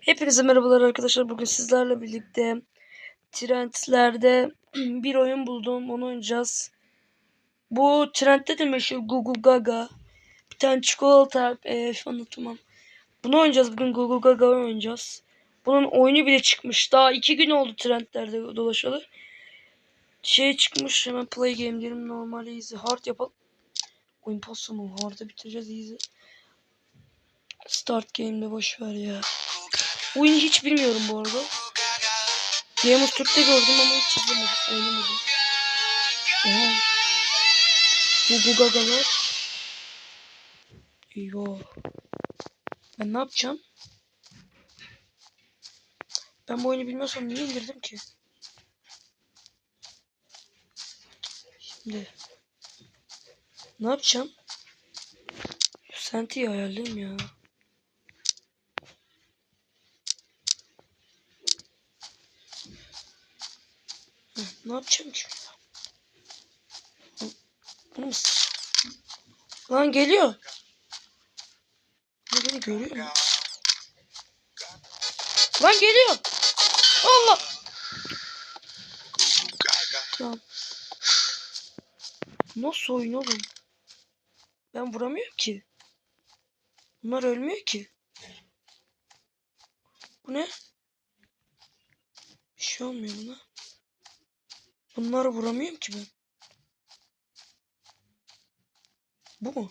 Hepinize merhabalar arkadaşlar. Bugün sizlerle birlikte trendlerde bir oyun buldum. Onu oynayacağız. Bu trendde de meşhur Google Gaga. Bir tane çikolata. E, anlatamam. Bunu oynayacağız. Bugün Google Gaga oynayacağız. Bunun oyunu bile çıkmış. Daha iki gün oldu trendlerde dolaşalı. Şey çıkmış. Hemen play game diyelim. Normal easy. Hard yapalım. Oyun possible. Hard'ı bitireceğiz easy. Start game'de boş ver ya. Oyunu hiç bilmiyorum bu arada. Game of Türk'te gördüm ama hiç izlemedim. Oynamadım. Oha. Bu gagalar. Eyvah. Ben ne yapacağım? Ben bu oyunu bilmiyorsam niye indirdim ki? Şimdi. Ne yapacağım? Senti'yi ayarlayayım ya. Ne yapacağım ki? Lan geliyor. Bu beni görüyor mu? Lan geliyor. Allah. Tamam. Nasıl oyun oğlum? Ben vuramıyorum ki. Bunlar ölmüyor ki. Bu ne? Bir şey olmuyor buna. Bunları vuramıyorum ki ben. Bu mu?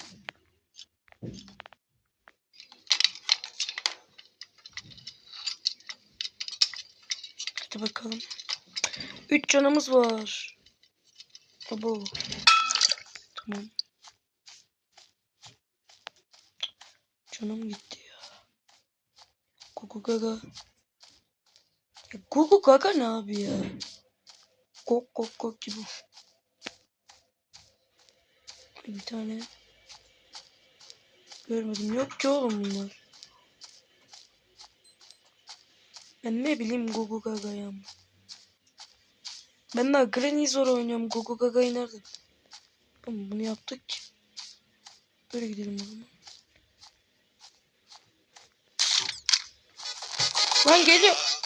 Hadi bakalım. Üç canımız var. Abo. Tamam. Canım gitti ya. Gugu gaga. Ya Gugu gaga ne abi ya? Kok kok kok gibi. Bir tane. Görmedim. Yok ki oğlum bunlar. Ben ne bileyim Gugu Gaga'yı ama. Ben daha Granny zor oynuyorum. Gugu Gaga'yı nerede? Oğlum bunu yaptık ki. Böyle gidelim o zaman. Lan geliyor.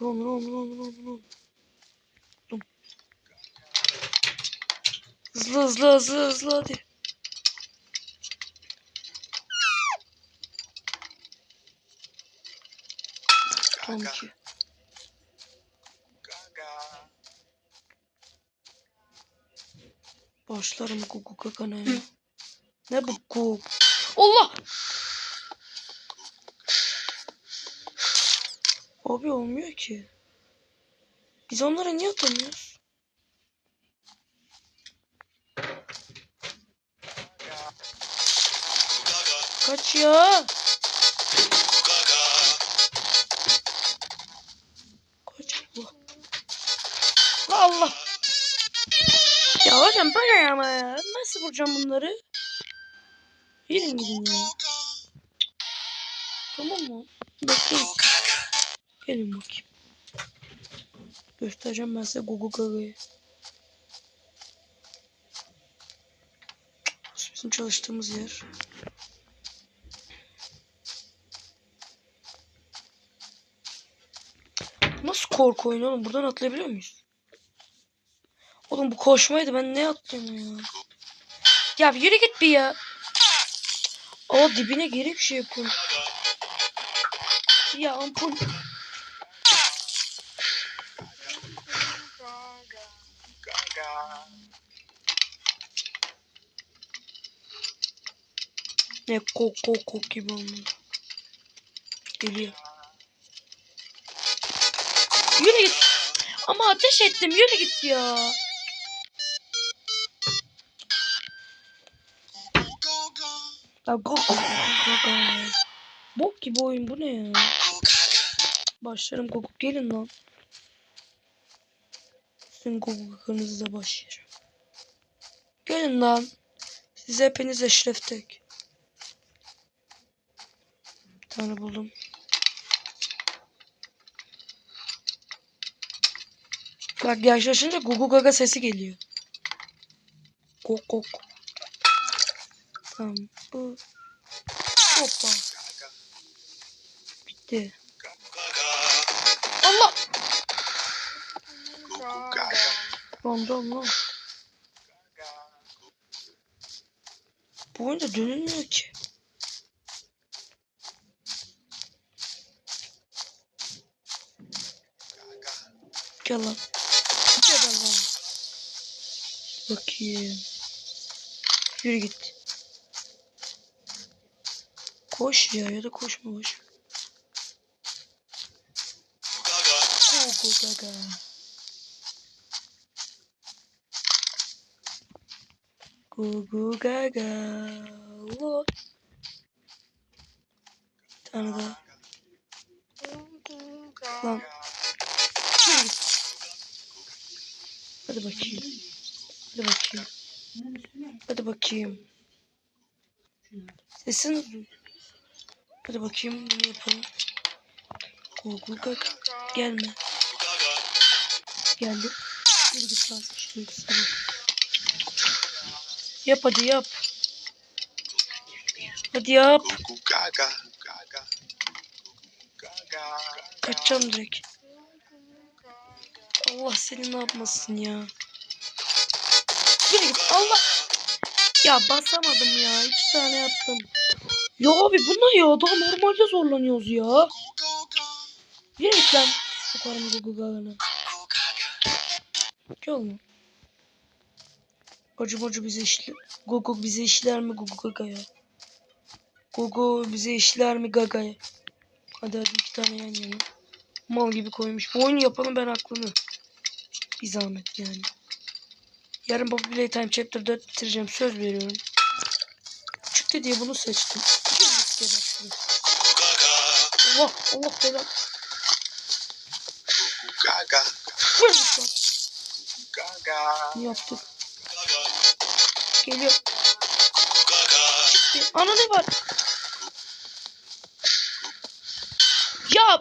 Ron ron ron ron. Ron. Hızlı hızlı hızlı hızlı hadi. Ki. Başlarım kuku kakana ya. Ne bu kuk? Allah! Abi olmuyor ki. Biz onlara niye atamıyoruz? Kaç ya? Kaç. La Allah. Ya hocam bana ama ya. Nasıl vuracağım bunları? Gelin gidin ya. Tamam mı? Bekleyin. Gelin bakayım. Göstereceğim ben size Gugu Gaga'yı. Bizim çalıştığımız yer. Nasıl korku oyunu oğlum? Buradan atlayabiliyor muyuz? Oğlum bu koşmaydı ben ne atlayayım ya? Ya yürü git bir ya. Aa dibine bir şey yapıyorum. Ya ampul. Ne kok kok kok gibi olmalı. Geliyor. Yürü git. Ama ateş ettim yürü git ya. Ya kok kok kok. Bok gibi oyun bu ne ya? Başlarım kokuk gelin lan. Sizin kokukunuzda başlarım. Gelin lan. Size hepiniz eşref tek. Tane buldum. Bak yaklaşınca Gugu Gaga sesi geliyor. Kok kok. Tamam bu. Hoppa. Gitti. Allah! Random lan. Bu oyunda dönülmüyor ki. Gel lan. Gel lan. Bakayım. Yürü git. Koş ya ya da koşma boş. Go gaga. Go gaga. Lo. Bir tane. Lan. Hadi bakayım. Hadi bakayım. Hadi bakayım. Sesin. Hadi bakayım bunu yapalım. Google Gaga. Gelme. Geldi. Yürü git lan. Şimdi sana. Yap hadi yap. Hadi yap. Kaçacağım direkt. Allah seni ne yapmasın ya. Yürü git Allah. Ya basamadım ya. İki tane yaptım. Ya abi bu ne ya? Daha normalde zorlanıyoruz ya. Yürü git lan. Sokarım Google Gaga'na. Gel lan. Acı bacı bize işler. Google bize işler mi Google Gaga'ya? Google bize işler mi Gaga'ya? Hadi hadi iki tane yan yana. Mal gibi koymuş. Bu oyunu yapalım ben aklını. Bir zahmet yani. Yarın Bobby Playtime Chapter 4 bitireceğim. Söz veriyorum. Çıktı diye bunu seçtim. Allah Allah bela. Gaga, gaga, Ne yaptık? Geliyor. Ana ne var? Ya.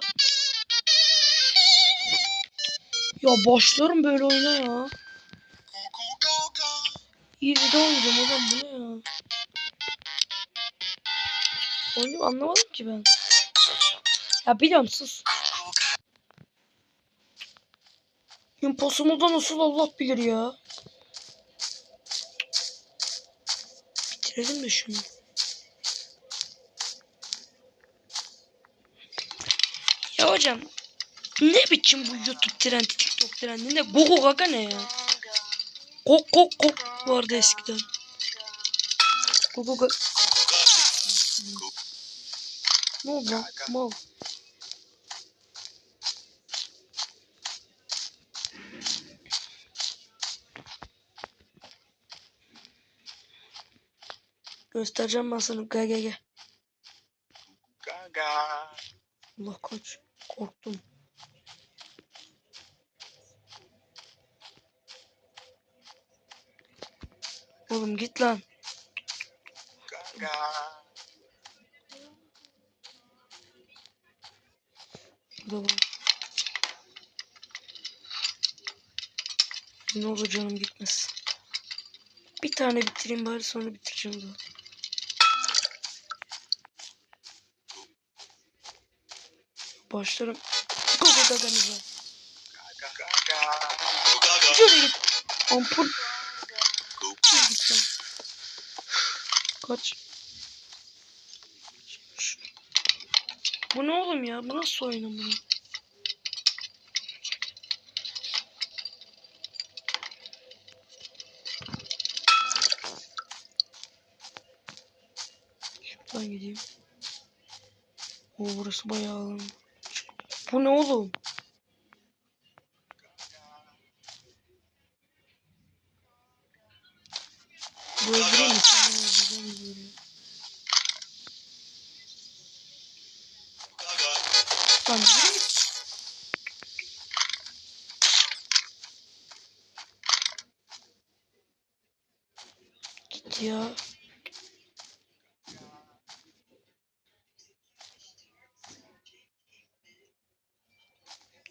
Ya başlarım böyle oyuna ya. İyi de oynayacağım hocam bu ne ya? Oyunu anlamadım ki ben. Ya biliyorum sus. Impossible'da nasıl Allah bilir ya. Bitirelim de şunu. Ya hocam ne biçim bu YouTube trendi, TikTok trendi ne? Gogo gaga ne ya? Kok kok kok vardı eskiden. Gogo gaga. Ne oldu lan? Mal. Göstereceğim ben sana. Gel gel gel. gaga. Allah kaç. Korktum. Oğlum git lan. Gaga, Burada var. Ne olur canım gitmesin. Bir tane bitireyim bari sonra bitireceğim zaten. Başlarım. Gaganıza. gaga, gaga. Şöyle git. Ampul. Şöyle git lan. Kaç. Bu ne oğlum ya? Bu nasıl oyunum bunu? Şuradan gideyim. Oo burası bayağı alan. Bu ne oğlum? Bu öldüreyim.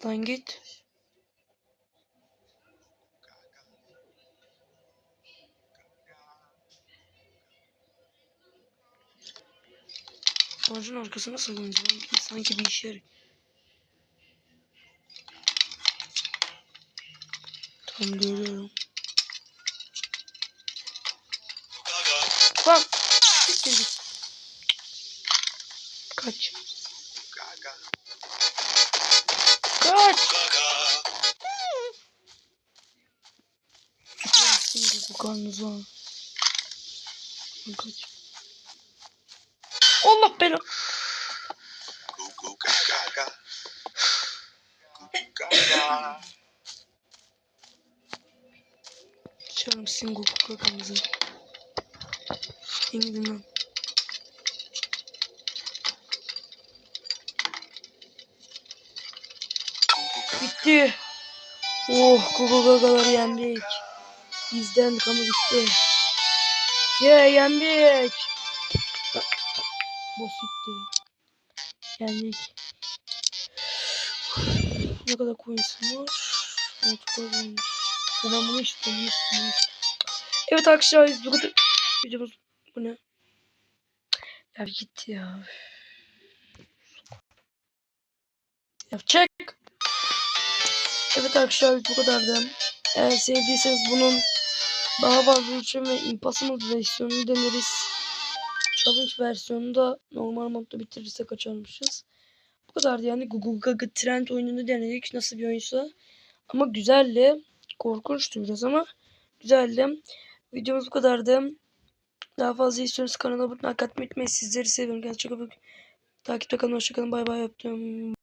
Lan git. Ağacın arkasına saklanacağım. Sanki, bir işe yarıyor. Tamam görüyorum. Lan Kaç. Allah bela. Çarım single kakanıza. İndim lan. Bitti. Oh Google Gagalar yendik. Bizden kanı bitti. Yeah yendik. Basitti. Yendik. Ne kadar coins'im var? Altı kazanmış. Ben bunu istiyorum. Evet arkadaşlar bu kadar videomuz bu ne? Ya gitti ya. Ya çek. Evet arkadaşlar bu kadardı. Eğer sevdiyseniz bunun daha fazla için ve impossible versiyonunu deneriz. Challenge versiyonunu da normal modda bitirirsek açarmışız. Bu kadardı yani Google Gaga Trend oyununu denedik. Nasıl bir oyunsa. Ama güzeldi. Korkunçtu biraz ama güzeldi. Videomuz bu kadardı. Daha fazla istiyorsanız kanala abone olmayı unutmayın. Sizleri seviyorum. Kendinize çok iyi bakın. Takipte kalın. Hoşçakalın. Bay bay öptüm.